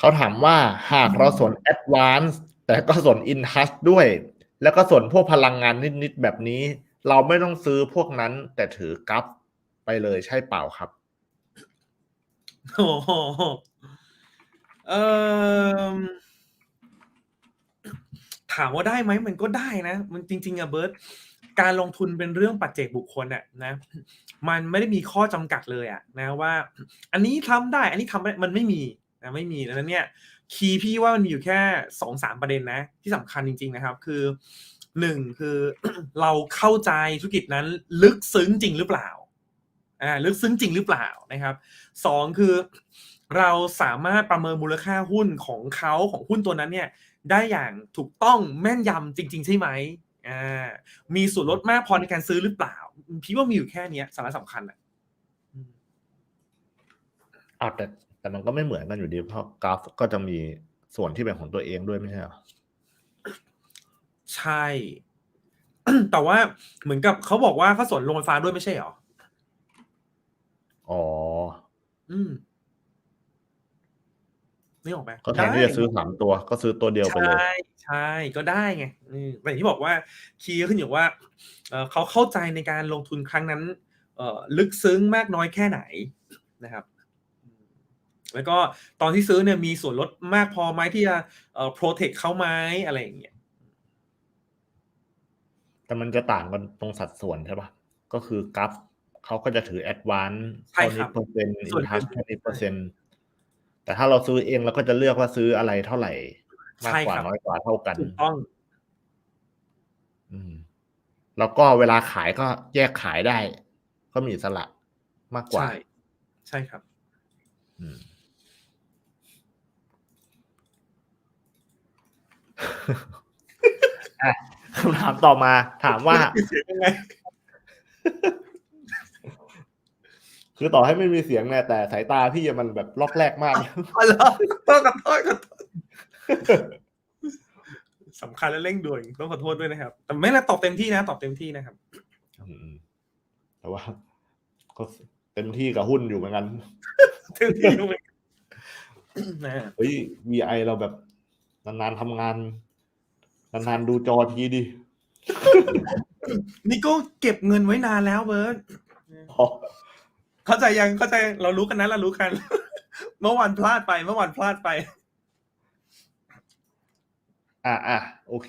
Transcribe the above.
เขาถามว่าหากเราสน Advance แต่ก็สน InTouch ด้วย แล้วก็สนพวกพลังงานนิด ๆ แบบนี้ เราไม่ต้องซื้อพวกนั้น แต่ถือกัฟไปเลยใช่เปล่าครับโอ้โหเออถามว่าได้ไหมมันก็ได้นะ มันจริง ๆอะเบิร์ตการลงทุนเป็นเรื่องปัจเจกบุคคลอะนะ มันไม่ได้มีข้อจำกัดเลยอะนะว่า อันนี้ทำได้ อันนี้ทำไม่มันไม่มี นะไม่มีดังนั้นเนี่ยคีย์พี่ว่ามันมีอยู่แค่สองสามประเด็นนะ ที่สำคัญจริง ๆนะครับ คือหนึ่งคือเราเข้าใจธุรกิจนั้นลึกซึ้งจริงหรือเปล่าอ่าลึกซึ้งจริงหรือเปล่านะครับสองคือเราสามารถประเมินมูลค่าหุ้นของเขาของหุ้นตัวนั้นเนี่ยได้อย่างถูกต้องแม่นยำจริง ๆ ใช่ไหมอ่ามีส่วนลดมากพอในการซื้อหรือเปล่า พี่ว่ามีอยู่แค่นี้สาระสำคัญอะ อ้าวแต่แต่มันก็ไม่เหมือนกันอยู่ดีเพราะกราฟก็จะมีส่วนที่เป็นของตัวเองด้วยไม่ใช่เหรอใช่ แต่ว่าเหมือนกับเขาบอกว่าเขาสนโรงไฟฟ้าด้วยไม่ใช่เหรออ๋อ อืมนี่ออกไหมก็แทนที่จะซื้อสามตัว ก็ซื้อตัวเดียวไปเลย ใช่ใช่ก็ได้ไงอืมแต่อย่างที่บอกว่าคีย์ขึ้นอยู่ว่าเอ่อเขาเข้าใจในการลงทุนครั้งนั้นเอ่อลึกซึ้งมากน้อยแค่ไหนนะครับอืม แล้วก็ตอนที่ซื้อเนี่ยมีส่วนลดมากพอไหมที่จะเอ่อ protect เขาไหมอะไรอย่างเงี้ยแต่มันจะต่างกันตรงสัดส่วนใช่ปะก็คือกราฟเขาก็จะถือ Advance ใช่เท่าครันี้บเปอร์เซ็นต์ส่วน InTouch อื่นเท่านี้เปอร์เซ็นต์แต่ถ้าเราซื้อเองเราก็จะเลือกว่าซื้ออะไรเท่าไหร่ มากใช่กว่าครับน้อยกว่าเท่ากันถูกต้อง อืม แล้วก็เวลาขายก็แยกขายได้ ก็มีอิสระมากกว่า ใช่ ใช่ครับ อืม อะ คำถามต่อมาถามว่าเสียงยังไงคือต่อให้ไม่มีเสียงเนี่ยแต่สายตาพี่มันแบบล็อกแรกมากอ๋อเหรอโทษขอโทษขอโทษสำคัญและเร่งด่วนต้องขอโทษด้วยนะครับ แต่ไม่ละตอบเต็มที่นะ ตอบเต็มที่นะครับอืมแต่ว่าก็เต็มที่กับหุ้นอยู่เหมือนกันเต็มที่ด้วยนะเฮ้ย VI เราแบบ นานๆทำงานนานๆดูจอทีดิ นี่ก็เก็บเงินไว้นานแล้วเบิร์ตอ๋อเข้าใจยังเข้าใจเรารู้กันนะเรารู้กัน เมื่อวานพลาดไป เมื่อวานพลาดไป อะอะโอเค